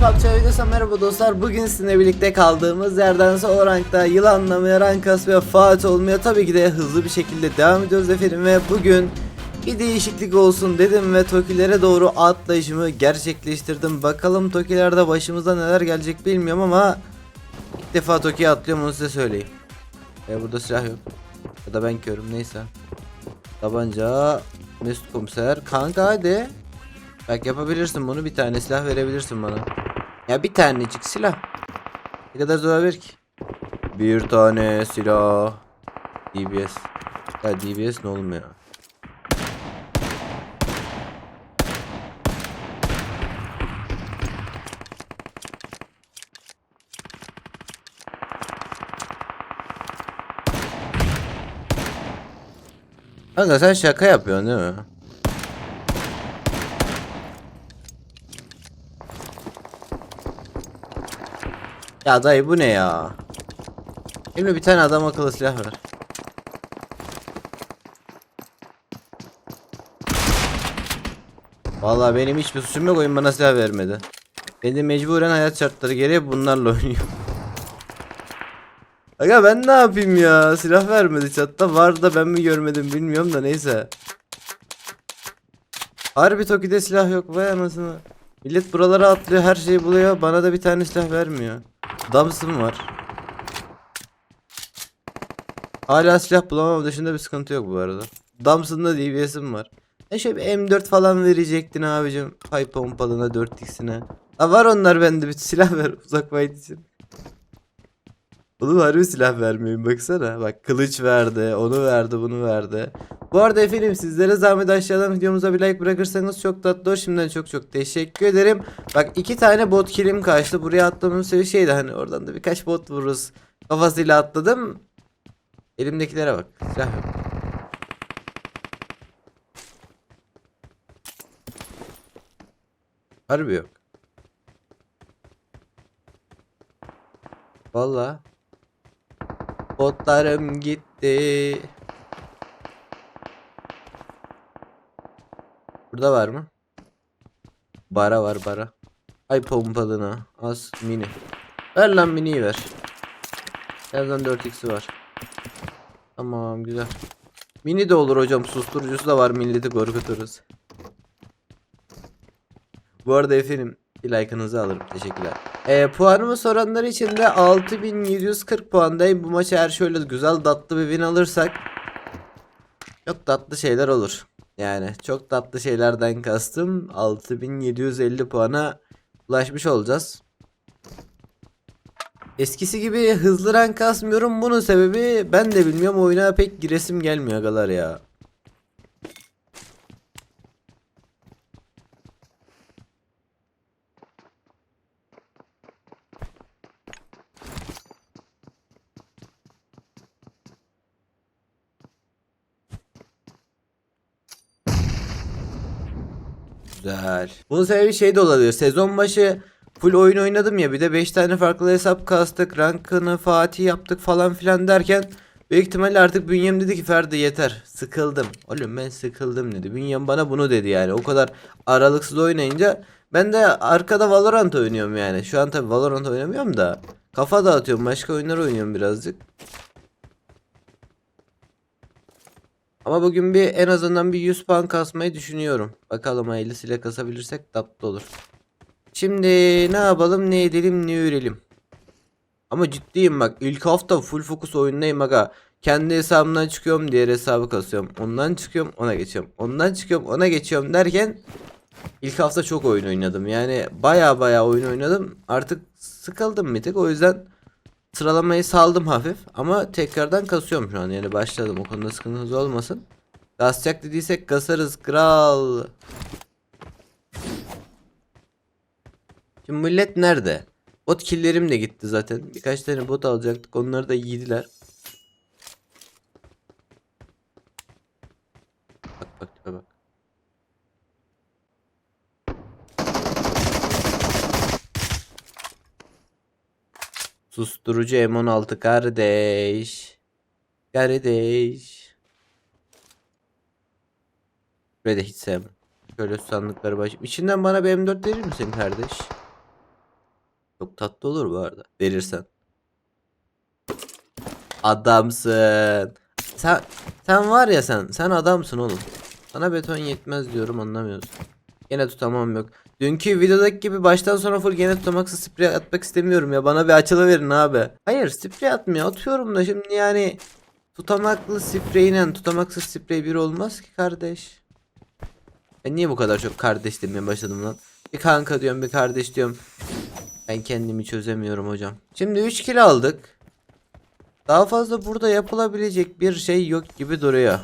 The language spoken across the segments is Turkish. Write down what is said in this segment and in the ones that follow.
PUBG videosu merhaba dostlar. Bugün sizinle birlikte kaldığımız yerden sonra rankta yılanlamaya, rank kasmaya, Fatih olmaya tabii ki de hızlı bir şekilde devam ediyoruz efendim ve bugün bir değişiklik olsun dedim ve Tokilere doğru atlayışımı gerçekleştirdim. Bakalım Tokilerde başımıza neler gelecek bilmiyorum ama ilk defa Toki'ye atlıyorum onu size söyleyeyim. E burada silah yok. Ya da ben körüm neyse. Tabanca Mesut komiser. Kanka hadi. Bak yapabilirsin bunu bir tane silah verebilirsin bana. Ya bir tanecik silah. Ne kadar zor ver ki? Bir tane silah. DBS. Ya DBS ne oğlum ya? Kanka sen şaka yapıyorsun değil mi? Ya dayı bu ne ya? Şimdi bir tane adam akıllı silah ver. Vallahi benim hiçbir suçum yok oyun bana silah vermedi. Ben de mecburen hayat şartları gereği bunlarla oynuyorum. Aga ben ne yapayım ya? Silah vermedi chatta. Var da ben mi görmedim bilmiyorum da neyse. Harbi Toki'de silah yok vay anasını. Millet buralara atlıyor her şeyi buluyor. Bana da bir tane silah vermiyor. Damsın var. Hala silah bulamam dışında bir sıkıntı yok bu arada. Damsın'da DBS'im var. E şöyle bir M4 falan verecektin abicim. Hay pompalına 4x'ine. Ha var onlar bende bir silah ver uzak fight için. Oğlum harbi silah vermeyin baksana. Bak kılıç verdi, onu verdi, bunu verdi. Bu arada efendim sizlere zahmet aşağıdan videomuza bir like bırakırsanız çok tatlı olur. Şimdiden çok çok teşekkür ederim. Bak iki tane bot killim kaçtı. Buraya atlamamın sebebi şeydi hani oradan da birkaç bot vururuz. Kafasıyla atladım. Elimdekilere bak. Silah yok. Harbi yok. Vallahi. Botlarım gitti. Burada var mı? Bara var bara. Ay pompalına. Az mini. Ver lan miniyi ver. Nereden 4x'i var. Tamam güzel. Mini de olur hocam. Susturucusu da var. Milleti korkuturuz. Bu arada efendim bir like'ınızı alırım. Teşekkürler. Ee, puanımı soranlar için de 6740 puandayım. Bu maçı eğer şöyle güzel tatlı bir win alırsak çok tatlı şeyler olur. Yani çok tatlı şeylerden kastım 6750 puana ulaşmış olacağız. Eskisi gibi hızlı rank kasmıyorum. Bunun sebebi ben de bilmiyorum oyuna pek giresim gelmiyor agalar ya. Güzel. Bunun sebebi şey de olabilir. Sezon başı full oyun oynadım ya. Bir de 5 tane farklı hesap kastık. Rankını Fatih yaptık falan filan derken büyük ihtimalle artık bünyem dedi ki Ferdi yeter. Sıkıldım. Oğlum ben sıkıldım dedi. Bünyem bana bunu dedi yani. O kadar aralıksız oynayınca ben de arkada Valorant oynuyorum yani. Şu an tabi Valorant oynamıyorum da. Kafa dağıtıyorum. Başka oyunlar oynuyorum birazcık. Ama bugün bir en azından bir 100 puan kasmayı düşünüyorum. Bakalım hayırlısıyla kasabilirsek tatlı olur. Şimdi ne yapalım ne edelim ne öğrenelim. Ama ciddiyim bak ilk hafta full fokus oyundayım aga. Kendi hesabımdan çıkıyorum diğer hesabı kasıyorum. Ondan çıkıyorum ona geçiyorum. Ondan çıkıyorum ona geçiyorum derken ilk hafta çok oyun oynadım. Yani baya baya oyun oynadım. Artık sıkıldım bir tık o yüzden sıralamayı saldım hafif ama tekrardan kasıyorum şu an yani başladım o konuda sıkıntınız olmasın. Kasacak dediysek kasarız kral. Şimdi millet nerede? Bot killerim de gitti zaten. Birkaç tane bot alacaktık onları da yediler. Bak bak tipe bak. Susturucu M16 kardeş. Kardeş. Böyle de hiç sevmem. Şöyle sandıkları baş. İçinden bana bir M4 verir misin kardeş? Çok tatlı olur bu arada. Verirsen. Adamsın. Sen sen var ya sen. Sen adamsın oğlum. Sana beton yetmez diyorum anlamıyorsun. Gene tutamam yok. Dünkü videodaki gibi baştan sona full gene tutamaksız sprey atmak istemiyorum ya. Bana bir açılı verin abi. Hayır sprey atmıyor. Atıyorum da şimdi yani tutamaklı spreyle tutamaksız sprey bir olmaz ki kardeş. Ben niye bu kadar çok kardeş demeye başladım lan? Bir kanka diyorum bir kardeş diyorum. Ben kendimi çözemiyorum hocam. Şimdi 3 kilo aldık. Daha fazla burada yapılabilecek bir şey yok gibi duruyor.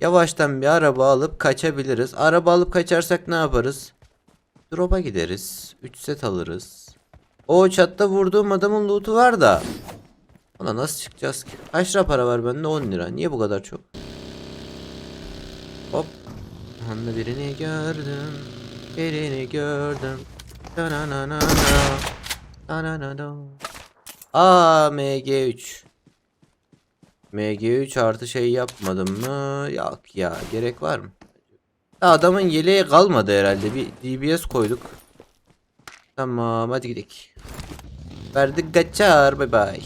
Yavaştan bir araba alıp kaçabiliriz. Araba alıp kaçarsak ne yaparız? Drop'a gideriz. 3 set alırız. O çatta vurduğum adamın loot'u var da. Ona nasıl çıkacağız ki? Kaç lira para var bende? 10 lira. Niye bu kadar çok? Hop. Anda birini gördüm. Birini gördüm. Da na na na na. Da na na na. Aa MG3. MG3 artı şey yapmadım mı? Yok ya gerek var mı? Adamın yeleği kalmadı herhalde. Bir DBS koyduk. Tamam hadi gidelim. Verdik kaçar bay bay.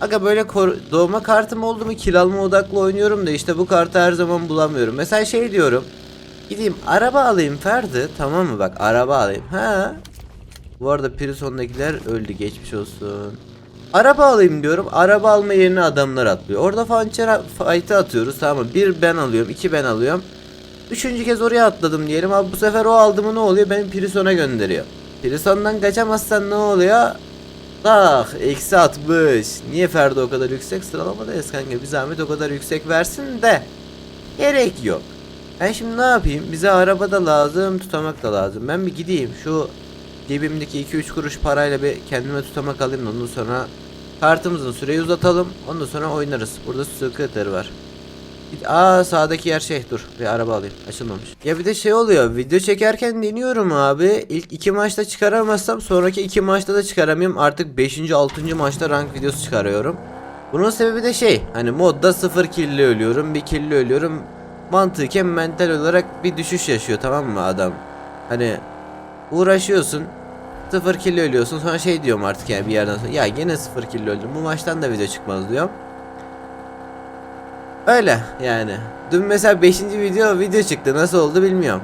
Aga böyle doğma kartım oldu mu kill alma odaklı oynuyorum da işte bu kartı her zaman bulamıyorum. Mesela şey diyorum. Gideyim araba alayım Ferdi tamam mı bak araba alayım. Ha. Bu arada Prison'dakiler öldü geçmiş olsun. Araba alayım diyorum. Araba alma yerine adamlar atlıyor. Orada fançer fight'ı atıyoruz tamam mı? Bir ben alıyorum, iki ben alıyorum. Üçüncü kez oraya atladım diyelim. Abi bu sefer o aldı mı ne oluyor? Beni Prison'a gönderiyor. Prison'dan kaçamazsan ne oluyor? Tak eksi 60. Niye Ferdi o kadar yüksek sıralamadayız kanka? Bir zahmet o kadar yüksek versin de. Gerek yok. Ben şimdi ne yapayım? Bize araba da lazım, tutamak da lazım. Ben bir gideyim şu cebimdeki 2-3 kuruş parayla bir kendime tutamak alayım da ondan sonra kartımızın süreyi uzatalım. Ondan sonra oynarız. Burada scooter var. Git- Aa sağdaki yer şey dur bir araba alayım açılmamış. Ya bir de şey oluyor video çekerken deniyorum abi ilk iki maçta çıkaramazsam sonraki iki maçta da çıkaramıyorum artık 5. 6. maçta rank videosu çıkarıyorum. Bunun sebebi de şey hani modda 0 killi ölüyorum bir killi ölüyorum mantıken mental olarak bir düşüş yaşıyor tamam mı adam. Hani uğraşıyorsun 0 killi ölüyorsun sonra şey diyorum artık yani bir yerden sonra ya gene 0 killi öldüm bu maçtan da video çıkmaz diyorum. Öyle yani. Dün mesela 5. video video çıktı. Nasıl oldu bilmiyorum.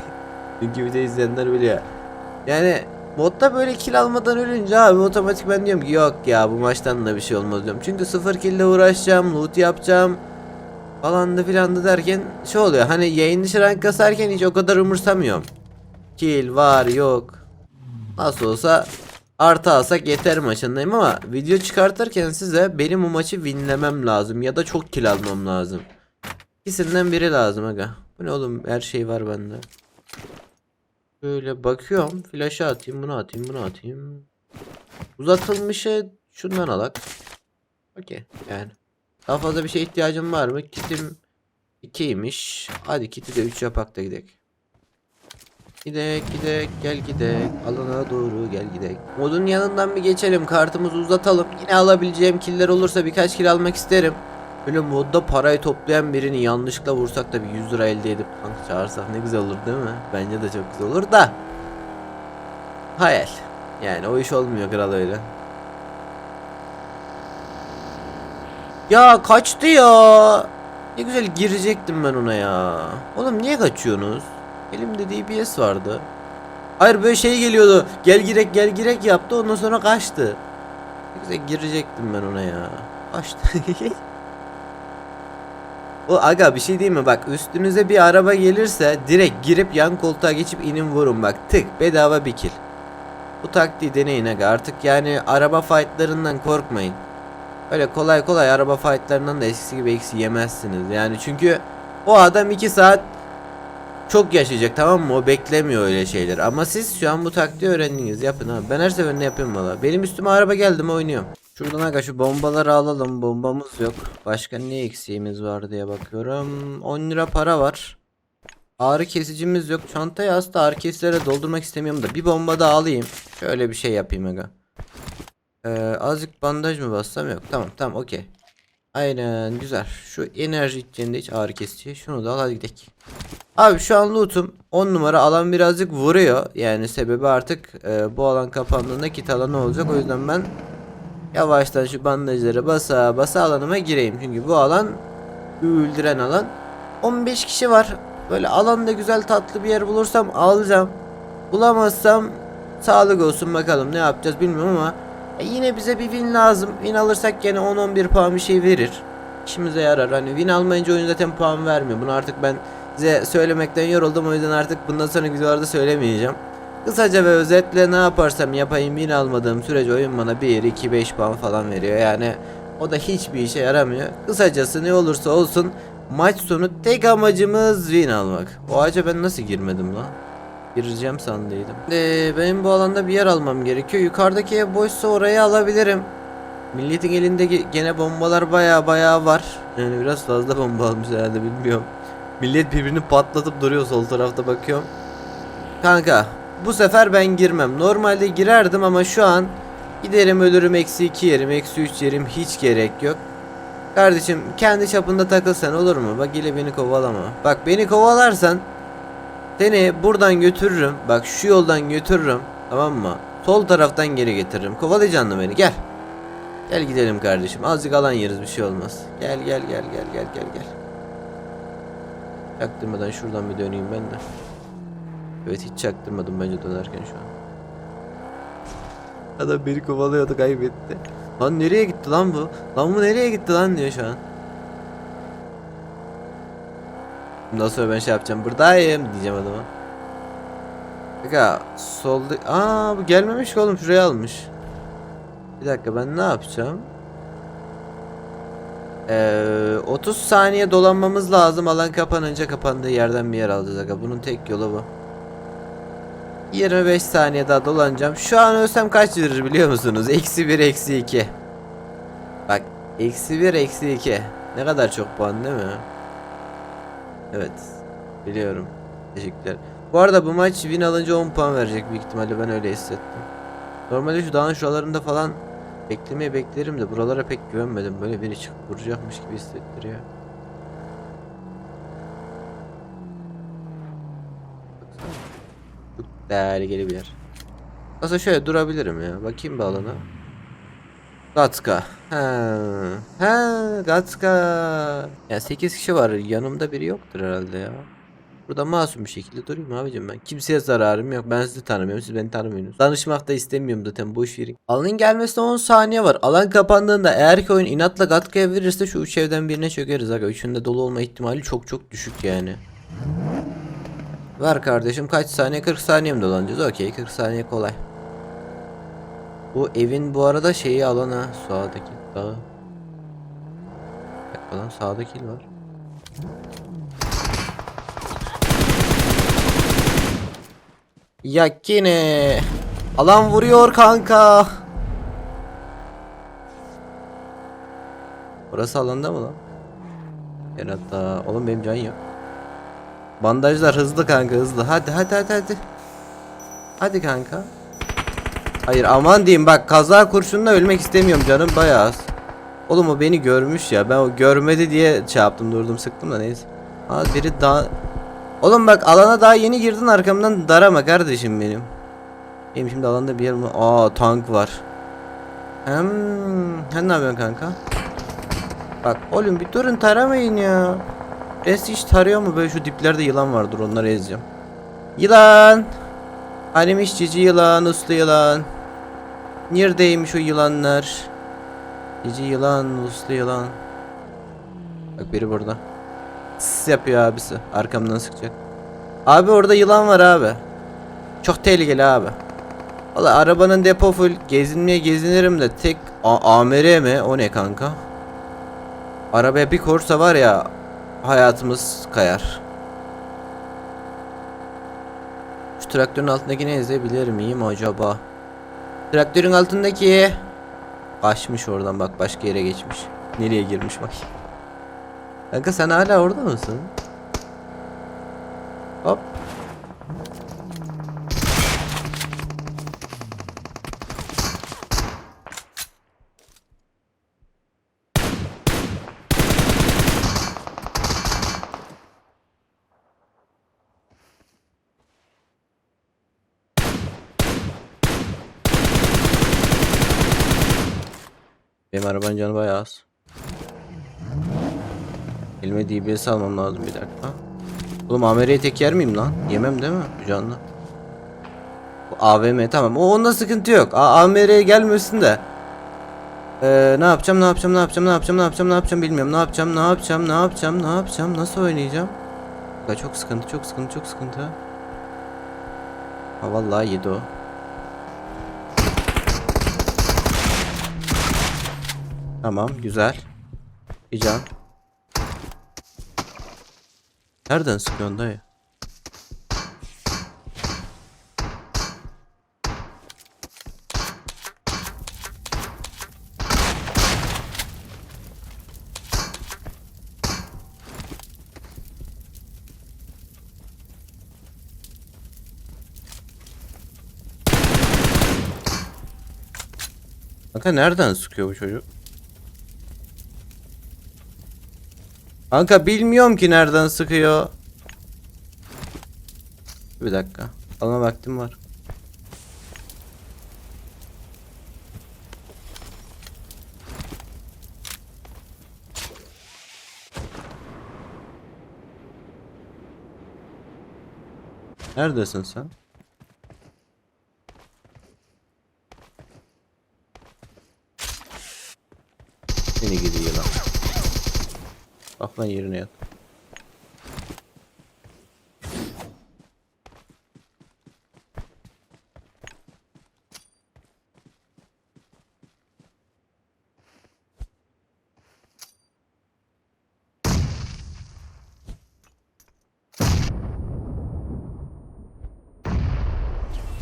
Dünkü video izleyenler biliyor. Yani modda böyle kill almadan ölünce abi otomatik ben diyorum ki yok ya bu maçtan da bir şey olmaz diyorum. Çünkü sıfır kill ile uğraşacağım, loot yapacağım falan da filan da derken şey oluyor. Hani yayın dışı rank kasarken hiç o kadar umursamıyorum. Kill var yok. Nasıl olsa artı alsak yeter maçındayım ama video çıkartırken size benim bu maçı winlemem lazım ya da çok kill almam lazım. İkisinden biri lazım aga. Bu ne oğlum her şey var bende. Böyle bakıyorum flash'ı atayım bunu atayım bunu atayım. Uzatılmışı şundan alak. Okey yani. Daha fazla bir şey ihtiyacım var mı? Kitim 2'ymiş. Hadi kiti de 3 yapak da gidelim. Gidek gidek gel gidek alana doğru gel gidek. Modun yanından bir geçelim kartımızı uzatalım. Yine alabileceğim killer olursa birkaç kill almak isterim. Böyle modda parayı toplayan birini yanlışlıkla vursak da bir 100 lira elde edip tank çağırsak ne güzel olur değil mi? Bence de çok güzel olur da. Hayal. Yani o iş olmuyor kral öyle. Ya kaçtı ya. Ne güzel girecektim ben ona ya. Oğlum niye kaçıyorsunuz? Elimde DBS vardı. Hayır böyle şey geliyordu. Gel girek gel girek yaptı ondan sonra kaçtı. Güzel girecektim ben ona ya. Kaçtı. o aga bir şey diyeyim mi? Bak üstünüze bir araba gelirse direkt girip yan koltuğa geçip inin vurun bak. Tık bedava bir kill. Bu taktiği deneyin aga. Artık yani araba fightlarından korkmayın. Öyle kolay kolay araba fightlarından da eskisi gibi eksi yemezsiniz. Yani çünkü o adam 2 saat çok yaşayacak tamam mı? O beklemiyor öyle şeyler. Ama siz şu an bu taktiği öğrendiniz. Yapın abi. Ben her seferinde yapıyorum valla. Benim üstüme araba geldi mi oynuyorum. Şuradan aga şu bombaları alalım. Bombamız yok. Başka ne eksiğimiz var diye bakıyorum. 10 lira para var. Ağrı kesicimiz yok. Çantayı aslında ağrı kesicilere doldurmak istemiyorum da bir bomba da alayım. Şöyle bir şey yapayım aga. Ee, azıcık bandaj mı bassam yok. Tamam tamam okey. Aynen güzel. Şu enerji içinde hiç ağrı kesici. Şunu da al hadi gidelim. Abi şu an loot'um 10 numara alan birazcık vuruyor. Yani sebebi artık e, bu alan kapandığında kit alanı olacak. O yüzden ben yavaştan şu bandajları basa basa alanıma gireyim. Çünkü bu alan öldüren alan. 15 kişi var. Böyle alanda güzel tatlı bir yer bulursam alacağım. Bulamazsam sağlık olsun bakalım ne yapacağız bilmiyorum ama e, yine bize bir win lazım. Win alırsak gene 10-11 puan bir şey verir. İşimize yarar. Hani win almayınca oyun zaten puan vermiyor. Bunu artık ben size söylemekten yoruldum. O yüzden artık bundan sonraki videolarda söylemeyeceğim. Kısaca ve özetle ne yaparsam yapayım win almadığım sürece oyun bana 1, 2, 5 puan falan veriyor. Yani o da hiçbir işe yaramıyor. Kısacası ne olursa olsun maç sonu tek amacımız win almak. O ağaca ben nasıl girmedim lan? Gireceğim sandıydım. Ee, benim bu alanda bir yer almam gerekiyor. Yukarıdaki ev boşsa orayı alabilirim. Milletin elinde ge- gene bombalar baya baya var. Yani biraz fazla bomba almış herhalde bilmiyorum. Millet birbirini patlatıp duruyor sol tarafta bakıyorum. Kanka bu sefer ben girmem. Normalde girerdim ama şu an giderim ölürüm eksi 2 yerim eksi 3 yerim hiç gerek yok. Kardeşim kendi çapında takılsan olur mu? Bak ile beni kovalama. Bak beni kovalarsan seni buradan götürürüm. Bak şu yoldan götürürüm. Tamam mı? Sol taraftan geri getiririm. Kovalayacaksın beni gel. Gel gidelim kardeşim. Azıcık alan yeriz bir şey olmaz. Gel gel gel gel gel gel gel. Çaktırmadan şuradan bir döneyim ben de. Evet hiç çaktırmadım bence dönerken şu an. Adam beni kovalıyordu kaybetti. Lan nereye gitti lan bu? Lan bu nereye gitti lan diyor şu an. Bundan sonra ben şey yapacağım. Buradayım diyeceğim adama. Kanka solda... Aa bu gelmemiş ki oğlum şuraya almış. Bir dakika ben ne yapacağım? Ee, 30 saniye dolanmamız lazım. Alan kapanınca kapandığı yerden bir yer alacağız. Aga. Bunun tek yolu bu. 25 saniye daha dolanacağım. Şu an ölsem kaç verir biliyor musunuz? Eksi 1 eksi 2. Bak eksi 1 eksi 2. Ne kadar çok puan değil mi? Evet. Biliyorum. Teşekkürler. Bu arada bu maç win alınca 10 puan verecek büyük ihtimalle ben öyle hissettim. Normalde şu dağın şuralarında falan beklemeye beklerim de buralara pek güvenmedim. Böyle beni çıkıp vuracakmış gibi hissettiriyor. Çok tehlikeli bir yer. Aslında şöyle durabilirim ya. Bakayım bir alana. Gatska. Ha. Ha, Gatska. Ya 8 kişi var. Yanımda biri yoktur herhalde ya. Burada masum bir şekilde durayım abicim ben. Kimseye zararım yok. Ben sizi tanımıyorum. Siz beni tanımıyorsunuz. Danışmak da istemiyorum zaten. Boş verin. Alanın gelmesine 10 saniye var. Alan kapandığında eğer ki oyun inatla Gatka'ya verirse şu üç evden birine çökeriz. Aga. Üçünde dolu olma ihtimali çok çok düşük yani. Ver kardeşim kaç saniye? 40 saniye mi dolanacağız? Okey 40 saniye kolay. Bu evin bu arada şeyi alana sağdaki dağı. Bak falan sağdaki var. Ya yine alan vuruyor kanka. Burası alanda mı lan? Herhalde. Oğlum benim can yok. Bandajlar hızlı kanka hızlı. Hadi hadi hadi hadi. Hadi kanka. Hayır aman diyeyim bak kaza kurşunla ölmek istemiyorum canım bayağı az. Oğlum o beni görmüş ya ben o görmedi diye şey durdum sıktım da neyse. Aa biri daha... Oğlum bak alana daha yeni girdin arkamdan darama kardeşim benim. Benim şimdi alanda bir yer mi? Aa tank var. Hem sen ne yapıyorsun kanka? Bak oğlum bir durun taramayın ya. Res hiç tarıyor mu böyle şu diplerde yılan vardır onları ezeceğim. Yılan. Hanimiş cici yılan, uslu yılan. Neredeymiş o yılanlar? Cici yılan, uslu yılan. Bak biri burada. Sis yapıyor abisi. Arkamdan sıkacak. Abi orada yılan var abi. Çok tehlikeli abi. Valla arabanın depo full. Gezinmeye gezinirim de tek A AMR mi? O ne kanka? Arabaya bir korsa var ya hayatımız kayar. Şu traktörün altındaki ne izleyebilir miyim acaba? Traktörün altındaki Kaçmış oradan bak başka yere geçmiş. Nereye girmiş bak. Kanka sen hala orada mısın? Hop. Arabanın canı bayağı az. Elime DBS almam lazım bir dakika. Oğlum AMR'ye tek yer miyim lan? Yemem değil mi? Canlı. Bu AVM tamam. O onda sıkıntı yok. A AMR'ye gelmesin de. Ee, ne yapacağım ne yapacağım ne yapacağım ne yapacağım ne yapacağım ne yapacağım bilmiyorum. Ne yapacağım ne yapacağım ne yapacağım ne yapacağım nasıl oynayacağım? Ya çok sıkıntı çok sıkıntı çok sıkıntı. Ha vallahi yedi o. Tamam güzel. Bir. Nereden sıkıyorsun dayı? Kanka nereden sıkıyor bu çocuk? Kanka bilmiyorum ki nereden sıkıyor. Bir dakika. Alma vaktim var. Neredesin sen? Seni gidi yılan. Lan yerine yat.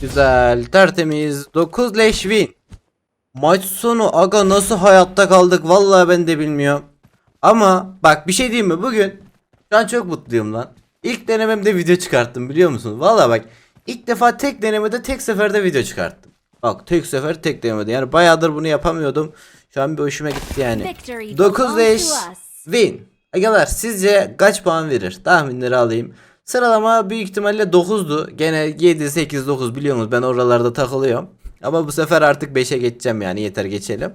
Güzel, tertemiz. 9 leş win. Maç sonu aga nasıl hayatta kaldık vallahi ben de bilmiyorum. Ama bak bir şey diyeyim mi bugün şu an çok mutluyum lan. İlk denememde video çıkarttım biliyor musun? Vallahi bak ilk defa tek denemede tek seferde video çıkarttım. Bak tek sefer tek denemede yani bayağıdır bunu yapamıyordum. Şu an bir hoşuma gitti yani. Victory 9 belongs leş win. Agalar sizce kaç puan verir? Tahminleri alayım. Sıralama büyük ihtimalle 9'du. Gene 7, 8, 9 biliyorsunuz ben oralarda takılıyorum. Ama bu sefer artık 5'e geçeceğim yani yeter geçelim.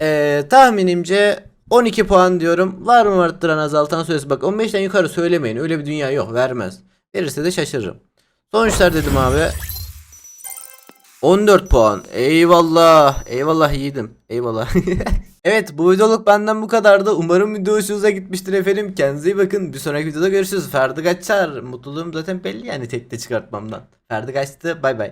Ee, tahminimce 12 puan diyorum. Var mı arttıran azaltan söylesi bak 15'ten yukarı söylemeyin. Öyle bir dünya yok vermez. Verirse de şaşırırım. Sonuçlar dedim abi. 14 puan. Eyvallah. Eyvallah yiğidim. Eyvallah. evet bu videoluk benden bu kadardı. Umarım video hoşunuza gitmiştir efendim. Kendinize iyi bakın. Bir sonraki videoda görüşürüz. Ferdi kaçar. Mutluluğum zaten belli yani tekte çıkartmamdan. Ferdi kaçtı. Bay bay.